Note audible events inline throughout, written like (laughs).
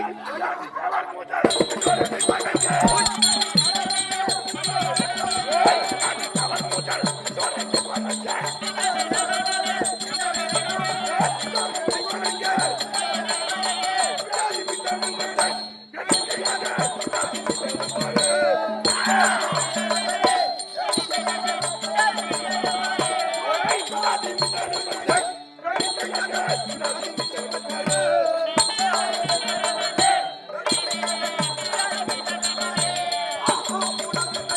எந்திரா தூக்கிட்டு なるほど。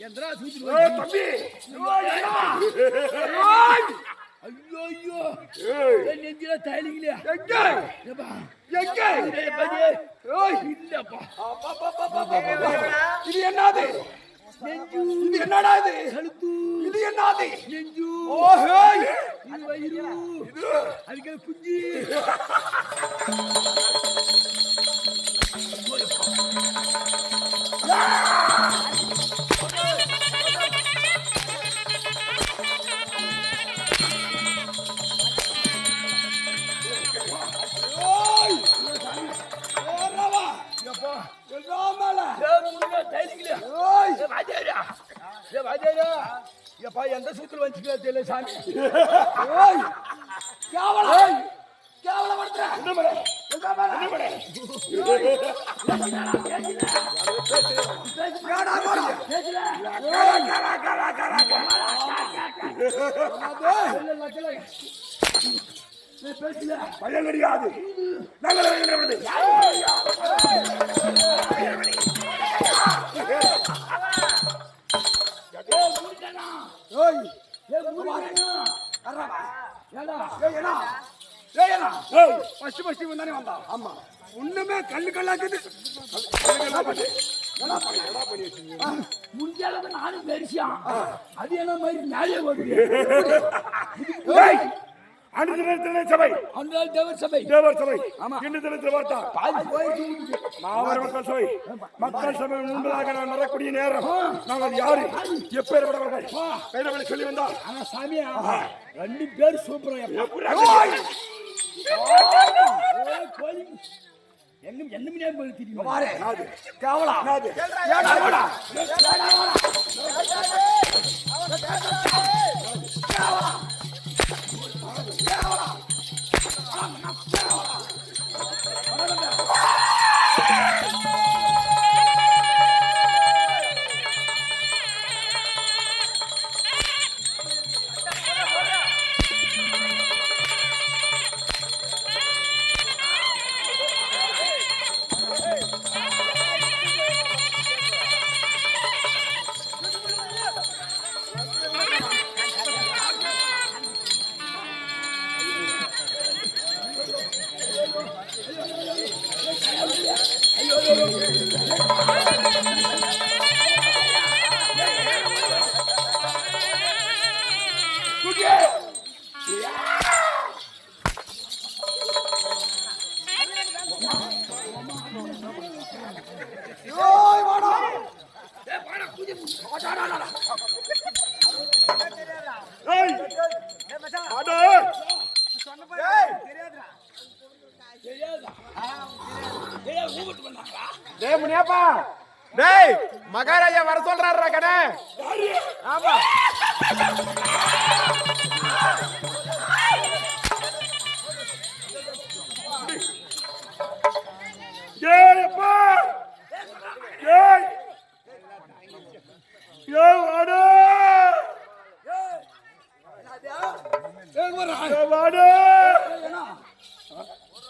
ஏய், வந்து. தம்பி. ஐயோ ஐயோ. நெஞ்சில தைலிங்களே. எங்க? எங்க? இல்லப்பா. இது என்னது? நெஞ்சு. இது என்னடா இது? கழுத்து. இது என்னது? நெஞ்சு. ஓஹே. இது வயிறு. இது. அதுக்கு குஞ்சு ஏப்பா எந்த சூத்துல வச்சுக்கல தெரியல சாமி ஏய் கேவலம் கேவலப்படுத்துற என்னமடா எங்கா மேல என்னமடா ஏடா போடா பேசல கரா கரா கரா கரா பயம் கிடையாது. ஒண்ணுமே கல்லு கல்லாக்குது முடிஞ்ச அளவுக்கு நானும் பெருசியான் அது என்ன மாதிரி மேலே வருது (laughs) அன்று தினத்திலே சபை. அந்த தேவர் சபை. தேவர் சபை. இன்று தினத்தில் இருக்குது. மாவர மக்கள் சபை. மக்கள் சபை உண்டாக நான் வரக்கூடிய நேரம். நாங்கள் யாரு? எப்பேற்பட்டவர்கள்? கைதவனை சொல்லி வந்தால் ஆனா சாமியா ரெண்டு பேர் சூப்பரா என்ன என்ன மணியா போய் தெரியுமா? பாரு கேவலா? ஏடா வாடா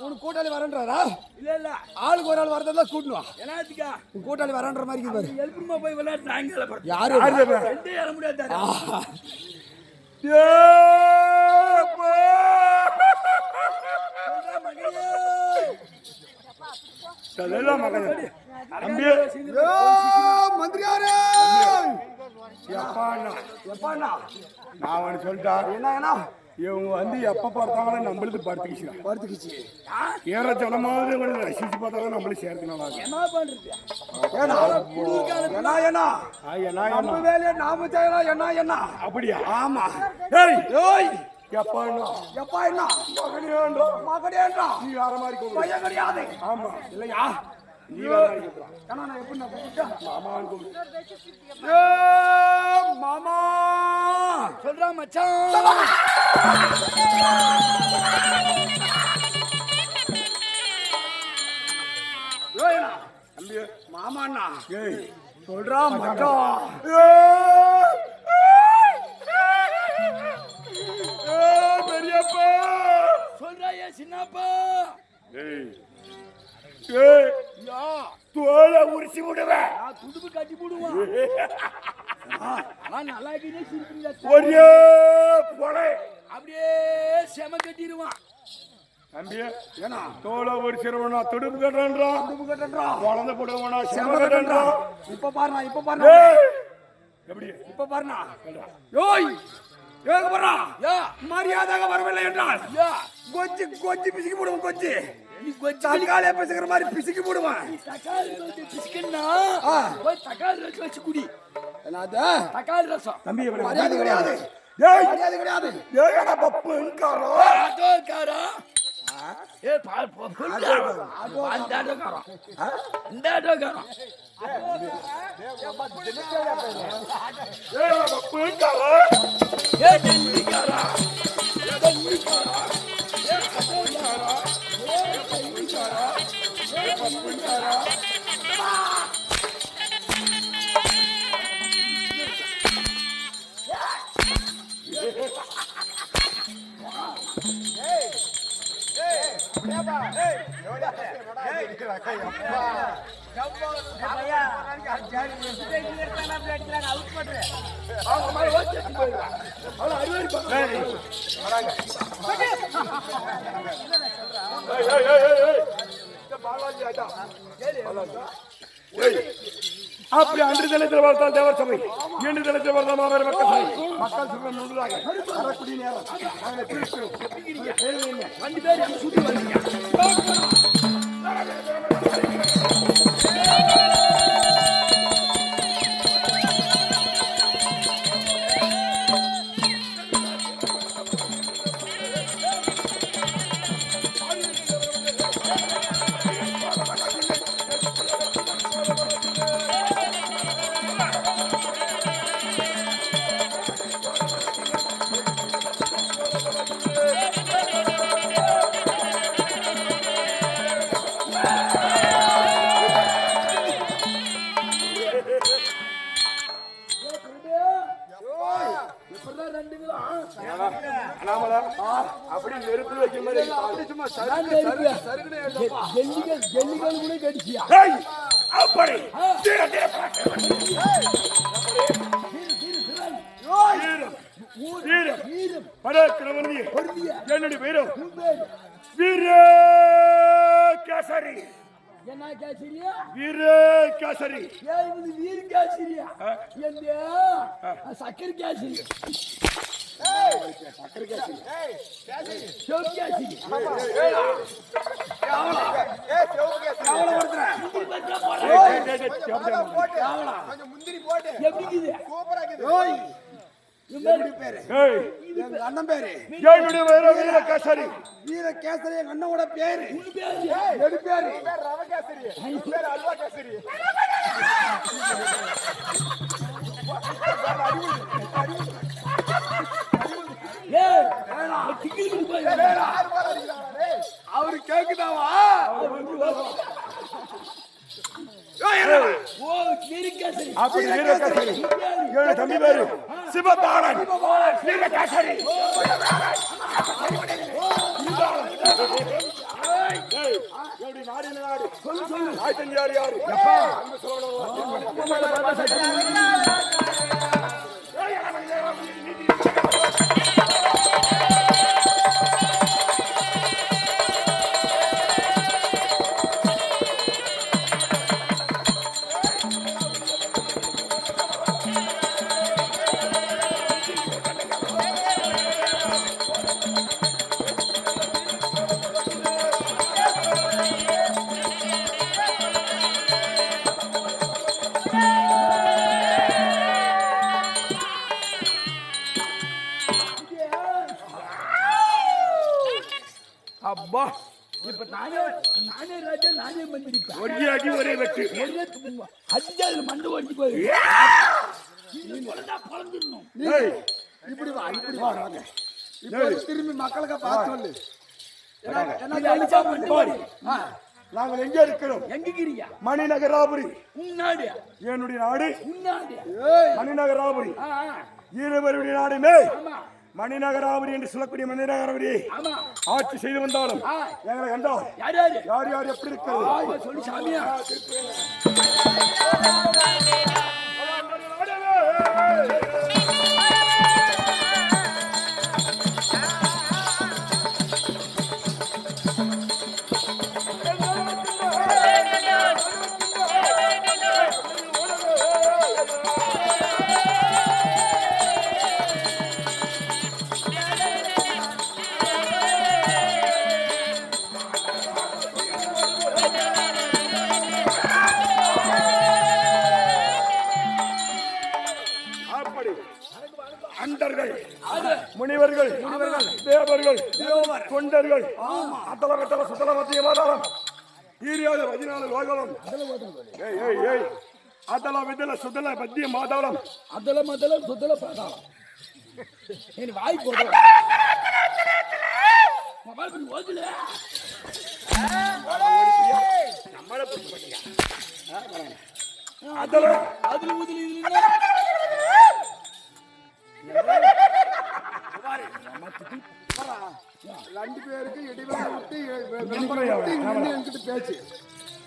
உன் கூட்டாளி வரன்றாரா? இல்ல இல்ல. ஆளுக்கு ஒரு ஆள் வரதா கூட்டணும் என்னத்துக்கா உன் கூட்டாளி வரன்ற மாதிரி இருக்குது பாரு. எழுப்புமா போய் படுத்து. யாரு? ரெண்டே ஏற முடியாது மந்திரியாரே. நான் சொல்லிட்டா. என்ன? இவங்க வந்து எப்போ பார்த்தாலும் நம்மளுக்கு படுத்துக்கிச்சு படுத்துக்கிச்சு ஏற ஜனமாவது இவங்களை ரசிச்சு பார்த்தாலும் நம்மளுக்கு சேர்க்கணும் என்ன பண்றது? என்ன என்ன என்ன வேலையை நாம செய்யலாம் என்ன என்ன? அப்படியா? ஆமா. எப்பா அண்ணா எப்பா என்ன? மகனேண்டா மகடேன்றா நீ யார மாதிரி பையன் கிடையாது. ஆமா. இல்லையா? மாமா சொல்றா மச்சான். மாமாண்ணா சொல்றா மச்சான் பெரியப்பா. சொல்றா ஏன் சின்னப்பா? ஏய் தோலை உரிச்சு விடுவேன். துடுப்பு கட்டி சிரிப்பீங்க ஒரே பொலை அப்படியே செம கட்டிடுவான். தம்பி ஏன்னா தோலை உரிச்சிருவனா துடுப்பு கட்டுறா துப்பு கட்டன்றா குழந்தை போடுவனா செம கட்டுறா இப்ப பாருண்ணா இப்ப பாருண்ணா. எப்படி? இப்ப பாருண்ணா. யோய் ஏங்க பாருண்ணா யா. மரியாதாக வரவில்லை என்றால் யா. கொச்சி கொச்சி பிசுக்கி போடுவோம் கொஞ்சம் தக்காளியா பிசுக்கிற மாதிரி பிசுக்கி போடுவேன் தக்காளி பிசிக்கன்னா தக்காளி ரசம் வச்சு குடி. என்னது? தக்காளி ரசம். தம்பி மரியாதை கிடையாது. ஏய் மரியாதை கிடையாது. ஏடா ஏ அந்த இந்த பப்புன்காரோ ஏ ஏய். அப்படி அன்று தளத்தில் வளர்த்தால் தேவர் சபை. இன்று தளத்தில் வளர்த்தால் மாபெரும் மக்கள் சபை. மக்கள் சபை முழுதாக வரக்கூடிய நேரம். பிரிக்கிறோம். ரெண்டு பேரும் எங்க சுத்தி வந்தீங்க இப்பதான் ரெண்டு பேரும் அண்ணாமலை அப்படி நெருப்பில் வைக்கிற மாதிரி அப்படி சும்மா ஜல்லிகள் ஜல்லிகள் கூட கடிச்சியா? ஏய் அப்படி. தீர தீர என்னுடைய வீரம் வீர கேசரி. என்ன கேசிரியா? வீர கேசரி. ஏன் இவனு வீர கேசிரியா? எந்த? சக்கரை கேசிரி. முந்திரி இருக்குது பேரு அண்ணன் பேரு என்னுடைய பேரு வீர கேசரி கேசரி எங்க அண்ணனோட பேரு எது பேரு ரவகேசரி பேர் அல்வா கேசரி அவரு கேக்குதாவா அப்படி வீர கேசரி தம்பி பேரு சிவபாலன் வீர கேசரி அப்பா இப்ப நானே நானே ராஜா நானே மந்திரிப்பேன் ஒரே அடி ஒரே வெட்டு அஞ்சாவது மண்டு ஓடி போய் ஏய், இப்படி வா இப்படி வா வாங்க இப்போ திரும்பி மக்களுக்கு பார்த்து நாங்கள் எங்க இருக்கிறோம்? எங்க கிரியா மணிநகராபுரி முன்னாடி என்னுடைய நாடு. முன்னாடி மணிநகராபுரி. இருவருடைய நாடுமே ஆமா மணிநகராபுரி என்று சொல்லக்கூடிய மணிநகராபுரி. ஆமா. ஆட்சி செய்து வந்தாலும் எங்களை கண்டோம் யார் யாரு? யார் யார் எப்படி இருக்கிறது? వాగలం అదల విదల సుదల బద్ది మాదలం அதல మదల సుదల పాదాల నేను వాయి పోదల మొబైల్ కొని వదిలే நம்மள புடிச்சு பண்ணியா அதுல அதுல ஊதுல இதுல ரெண்டு பேருக்கு இடைவெளி விட்டு என்கிட்ட பேச்சு.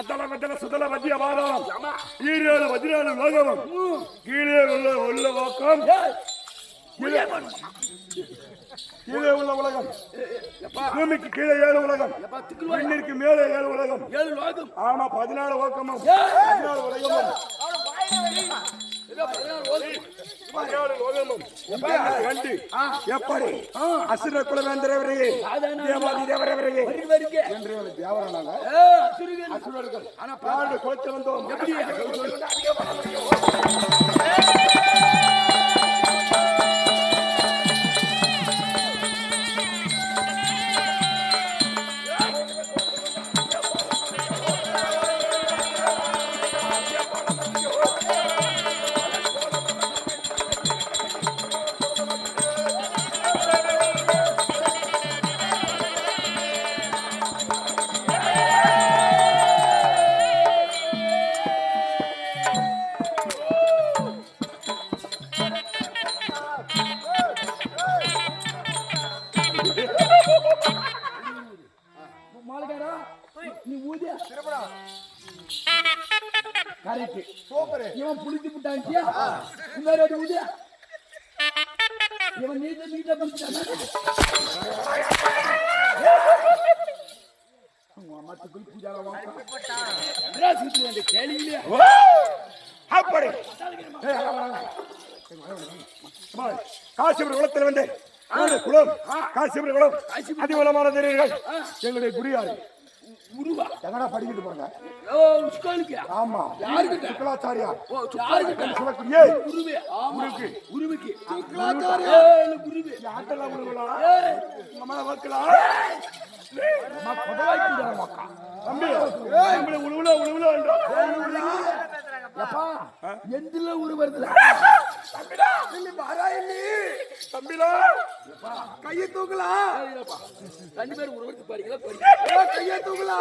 அதல மதல சுதல மத்திய வாதம் ஈரேழு பதினேழு லோகமும். கீழே உள்ள உள்ள லோகம் கீழே உள்ள உலகம். பூமிக்கு கீழே ஏழு உலகம். மண்ணிற்கு மேலே ஏழு உலகம். ஏழு லோகம். ஆமா பதினாலு லோகமும் பதினாலு உலகமும். எப்படி அசுர குலவேந்திரவரையே தேவாதி தேவரவரையே என்று தேவரானாங்க அசுரர்கள் ஆனா வந்தோம் எப்படி கரெக்ட் சூப்பர் இவன் நீட்ட பண்ணிட்டானா மத்துக்குள் பூஜால வாங்க கேள்வியிலே! அப்படி காசிபுர குளத்தில் வந்து குளம் காசிபுர குளம் அதிபலமான தெரியுங்கள் எங்களுடைய குடியாரு உருவா. எங்கடா படிக்கிட்டு போங்க ஓ ஸ்கூலுக்கு ஆமா. யாருக்கிட்ட? சுக்கலாச்சாரியா? ஓ யாருக்கிட்ட? சொல்லக்கூடிய உருவே. ஆமா. சுக்கலாச்சாரியா? ஏய் உருவே. யார்ட்டெல்லாம் விழுகலாம் ஏய். உங்க மேல வைக்கலாம் அம்மா கொதவாய் பூஜால வாக்கா தம்பி நம்மள உழுவுல உழுவுல எப்பா எந்தில உரு வருதுல தம்பிலா கையை தூக்கலாம் ரெண்டு பேரும் உரு வருது பாருங்களா கையை தூக்கலாம்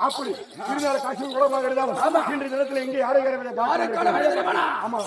அப்படி. திருநாள் காசிபுர குளமாக இருந்தாலும் இன்றைய தினத்தில் யாரை யாரை ஆமா.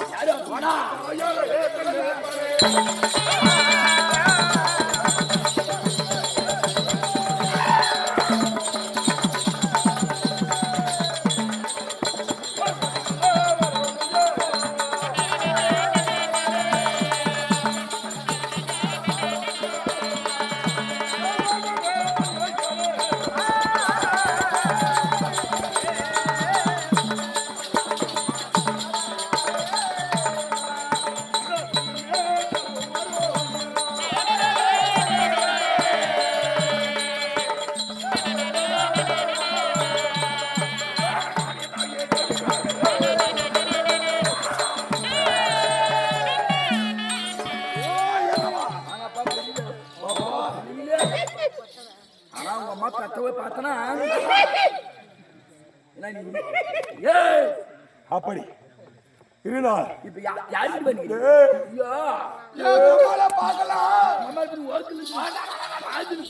இப்படி ஒர்க்கு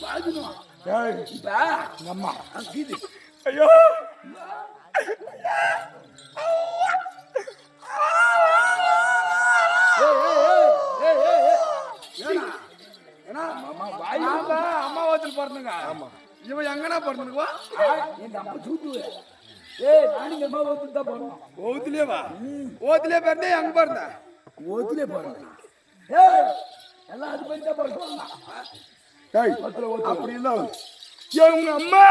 பாதுன்னு ஏய், இப்ப அம்மா. இது ஐயோ. அம்மாவாத்தில் பிறந்துங்க ஆமா இவன் எங்கனா பிறந்துக்குவா எங்க அம்மா. சூட்டு ஏய் நானுங்க அம்மா ஓத்து தான் போறோம். ஓத்துலயே வா. ஓத்துலயே பிறந்தே எங்க பிறந்த ஓத்துலே போறோம் ஏய் எல்லாம் அது பண்ணி தான் போறோம் ஏய், அப்படி இருந்தாலும் ஏன் உங்க அம்மா?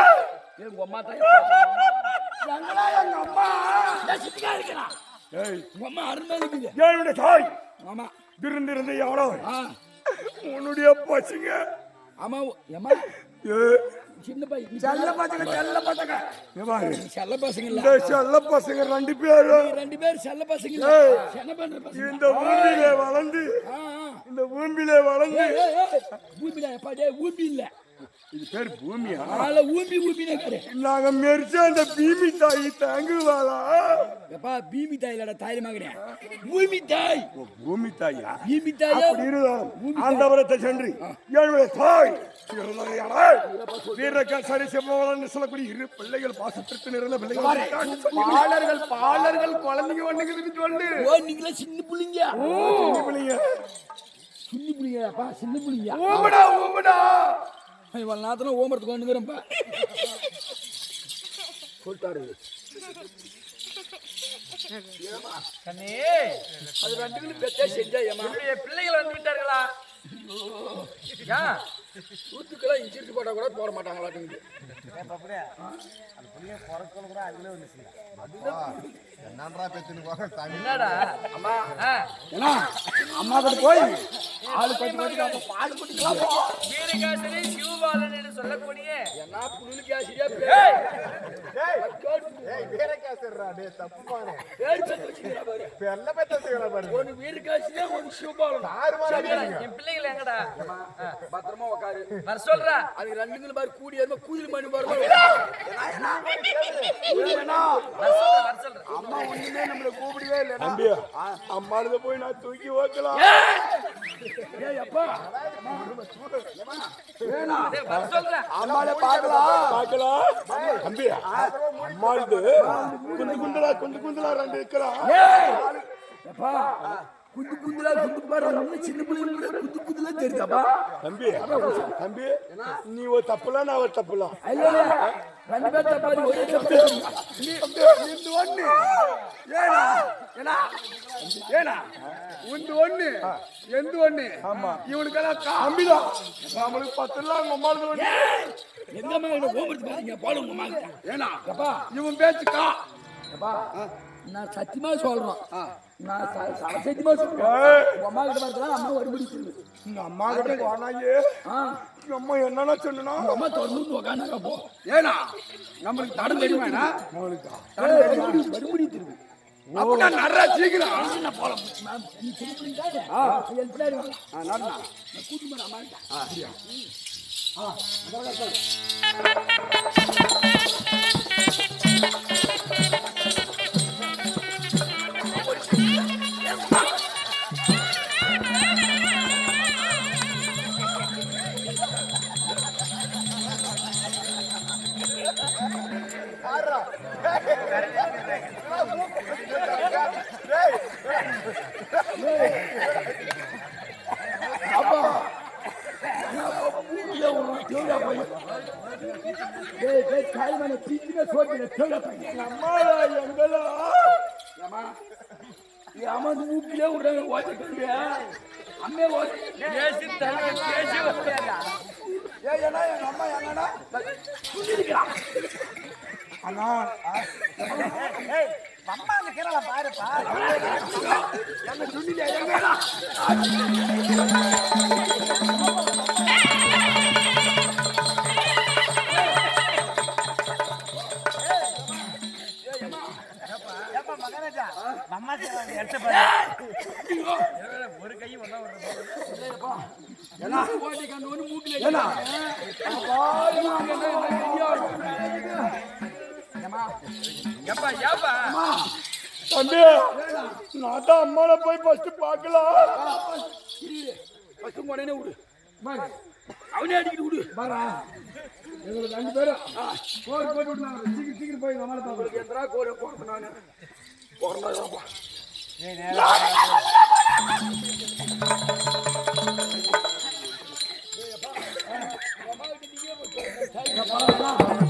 எங்க அம்மா தான் எங்கடா எங்க அம்மா? சிட்டிக்கா இருக்கலாம் ஏய், உங்க அம்மா அருமை இருக்குது என்னுடைய தாய்? ஆமா. திருந்திருந்து எவ்வளோ ஆ. உன்னுடைய பசங்க. ஆமா ஏமா சின்ன பையன் செல்ல பசங்க செல்ல பசங்க. செல்ல பசங்க இல்ல செல்ல பசங்க ரெண்டு பேரும். ரெண்டு பேர் செல்ல பசங்க. என்ன பண்ற பசங்க. இந்த பூமியிலே வளர்ந்து. இந்த பூமியிலே வளர்ந்து எப்பா டேய் ஊம்பி இல்ல இது பேர் பூமியா? ஆள ஊம்பி ஊம்பினே நாங்க மெரிச்ச அந்த பீமி தாய் தாங்குவாளா? எப்பா பீமி தாயிலட தாய் மகனே ஊமி தாய். ஓ, பூமி தாயா? பீமி தாயா? அப்படி இருந்தாலும் ஆண்டவரத்தை சென்று என்னுடைய தாய். வீரக்க சரி செவ்வளன்னு சொல்லக்கூடிய இரு பிள்ளைகள் பாசத்திற்கு நிறைந்த பிள்ளைகள். பாலர்கள் பாலர்கள் குழந்தைங்க ஒண்ணுக்குதுன்னு சொல்லு ஓ நீங்களே சின்ன புள்ளிங்க. பிள்ளைங்க சின்ன புள்ளிங்க அப்பா சின்ன புள்ளிங்க ஊம்படா ஊம்படா இவன் நாத்தன ஓமரத்துக்கு வந்துக்கிறேன்ப்பா. சொல்லிட்டாரு கண்ணே. அது ரெண்டு பேரும் பெத்தே செஞ்சா ஏமா பிள்ளைகள் வந்து விட்டார்களா? தூத்துக்கெல்லாம் இன்சூரன்ஸ் போட்டா கூட போட மாட்டாங்களாட்டுங்க என்னடா அம்மா ஆ, ஏன்னா அம்மா கிட்ட போய் ஆளு கட்டி அவங்க பால் குடிக்கலாம் போ. வீரகாசனே சிவபாலன் என்று சொல்லக்கூடிய என்ன புழுலுக்கு ஆசிரியா ஏய், ஒன்னு வீரகாசியா ஒன்னு சிவபாலன். சரிடா, என் பிள்ளைகள் எங்கடா? பத்திரமா உட்காரு வர சொல்றா. அது ரெண்டுங்களும் பாரு கூடி ஏதோ கூதில் மணி பாருங்க ஏன்னா வர சொல்றா வர சொல்றா. அம்மா ஒண்ணுமே நம்மள கூப்பிடவே இல்லை தம்பியா. அம்மாளுத போய் நான் தூக்கி ஓக்கலாம் ஏய்! அப்பா. டேய், வர சொல்றா அம்மால பாக்கலாம் பார்க்கலாம். தம்பியா அம்மாளுது குண்டு குண்டலா குண்டு குண்டலா ரெண்டு இருக்கிறா ஏய்! அப்பா குண்டு குண்டுலா குண்டு பாரு ஒண்ணு சின்ன பிள்ளைங்க குண்டு குண்டுலா தெரியுதாப்பா தம்பி தம்பி நீ ஒரு தப்புலாம் நான் ஒரு தப்புலாம் இல்ல இல்ல ரெண்டு பேர் சப்பாத்தி ஒரே சப்பாத்தி இந்த ஒண்ணு ஏனா ஏனா உண்டு ஒண்ணு எந்த ஒண்ணு ஆமா. இவனுக்கெல்லாம் கா அம்பிதான் நம்மளுக்கு பத்து இல்ல உங்க அம்மாவுக்கு ஒண்ணு எங்க அம்மா பாருங்க போல உங்க அம்மா இவன் பேச்சு கா நான் சத்தியமா சொல்றோம் நான் சத்தியமா சொல்றேன் உங்க அம்மா கிட்ட பார்த்தா அம்மா உங்க அம்மா கிட்ட போனாயே ஆ அம்மா என்னன்னா சொன்னா அம்மா தொடர்ந்து உட்காந்து போ. ஏன்னா நம்மளுக்கு தடம் தெரியுமாண்ணா நம்மளுக்கு? வரும்படி திரும்பி அப்படின்னா நிறைய சீக்கிரம். போலாம்? நீ ஆ. என் பின்னாடி கூட்டி. கிட்ட. மூக்குல அண்ணா என்ன ஓட்டி கண்டு ஒண்ணு மூக்கிலே என்ன அப்பா என்ன என்ன ஏம்மா தம்பி நான் தான் அம்மாவை போய் ஃபர்ஸ்ட் பார்க்கலாம் பசங்க உடனே விடு அவனே அடிக்கிட்டு விடு பாரா எங்களுக்கு ரெண்டு பேரும் கோர் போட்டு விட்டுனாங்க சீக்கிரம் சீக்கிரம் போய் நம்மளால பார்க்கலாம் எந்திரா கோரை போறது நானு பிறந்ததாப்பா ஏமா